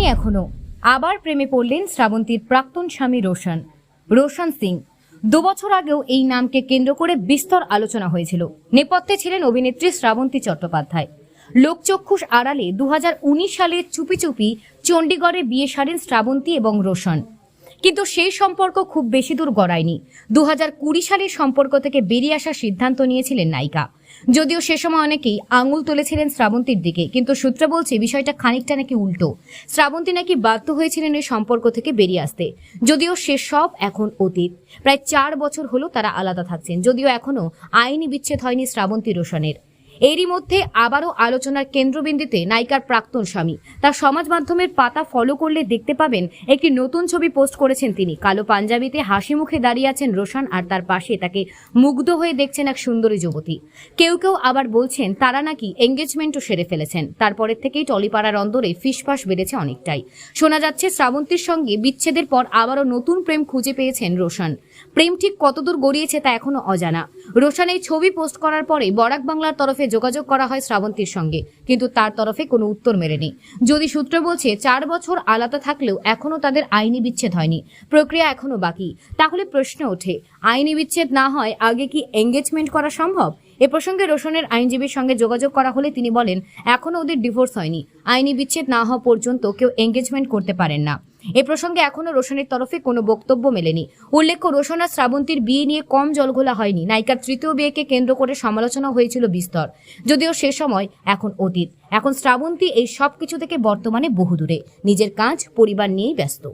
থামেনি এখনও। আবার প্রেমে পড়লেন শ্রাবন্তীর প্রাক্তন স্বামী রোশন। রোশন সিং দুবছর আগেও এই নামকে কেন্দ্র করে বিস্তর আলোচনা হয়েছিল। নেপথ্যে ছিলেন অভিনেত্রী শ্রাবন্তী চট্টোপাধ্যায়। লোকচক্ষুষ আড়ালে দু হাজার উনিশ সালে চুপি চুপি চণ্ডীগড়ে বিয়ে সারেন শ্রাবন্তী এবং রোশন। কিন্তু সেই সম্পর্ক খুব বেশি দূর গড়ায়নি। দু সালের সম্পর্ক থেকে বেরিয়ে আসার সিদ্ধান্ত নিয়েছিলেন নায়িকা। যদিও সে সময় অনেকেই আঙুল তুলেছিলেন শ্রাবন্তীর দিকে, কিন্তু সূত্র বলছে বিষয়টা খানিকটা নাকি উল্টো। শ্রাবন্তী নাকি বাধ্য হয়েছিলেন এই সম্পর্ক থেকে বেরিয়ে আসতে। যদিও সে সব এখন অতীত। প্রায় চার বছর হলো তারা আলাদা থাকছেন। যদিও এখনও আইনি বিচ্ছেদ হয়নি শ্রাবন্তী রোশনের। এরই মধ্যে আবারও আলোচনার কেন্দ্রবিন্দুতে নায়িকার প্রাক্তন স্বামী। তার সমাজ মাধ্যমের পাতা ফলো করলে দেখতে পাবেন, একটি নতুন ছবি পোস্ট করেছেন তিনি। কালো পাঞ্জাবিতে হাসি মুখে দাঁড়িয়ে আছেন রোশন আর তার পাশে তাকে মুগ্ধ হয়ে দেখছেন এক সুন্দরী যুবতী। কেউ কেউ আবার বলছেন, তারা নাকি এঙ্গেজমেন্টও সেরে ফেলেছেন। তারপরের থেকেই টলিপাড়ার অন্দরে ফিসফাস বেড়েছে অনেকটাই। শোনা যাচ্ছে শ্রাবন্তীর সঙ্গে বিচ্ছেদের পর আবারও নতুন প্রেম খুঁজে পেয়েছেন রোশন। প্রেম ঠিক কতদূর গড়িয়েছে তা এখনও অজানা। রোশান এই ছবি পোস্ট করার পরে বরাক বাংলার তরফে যোগাযোগ করা হয় শ্রাবন্তীর সঙ্গে, কিন্তু তার তরফে কোনো উত্তর মেলেনি। যদি সূত্র বলছে চার বছর আলাদা থাকলেও এখনও তাদের আইনি বিচ্ছেদ হয়নি। প্রক্রিয়া এখনও বাকি। তাহলে প্রশ্ন ওঠে, আইনি বিচ্ছেদ না হয় আগে কি এঙ্গেজমেন্ট করা সম্ভব? এ প্রসঙ্গে রোশনের আইনজীবীর সঙ্গে যোগাযোগ করা হলে তিনি বলেন, এখনও ওদের ডিভোর্স হয়নি। আইনি বিচ্ছেদ না হওয়া পর্যন্ত কেউ এঙ্গেজমেন্ট করতে পারেন না। এ প্রসঙ্গে এখনও রোশনের তরফে কোনো বক্তব্য মেলেনি। উল্লেখ্য, রোশন আর শ্রাবন্তীর বিয়ে নিয়ে কম জলঘোলা হয়নি। নায়িকার তৃতীয় বিয়েকে কেন্দ্র করে সমালোচনা হয়েছিল বিস্তর। যদিও সে সময় এখন অতীত। এখন শ্রাবন্তী এই সব কিছু থেকে বর্তমানে বহুদূরে। নিজের কাজ, পরিবার নিয়েই ব্যস্ত।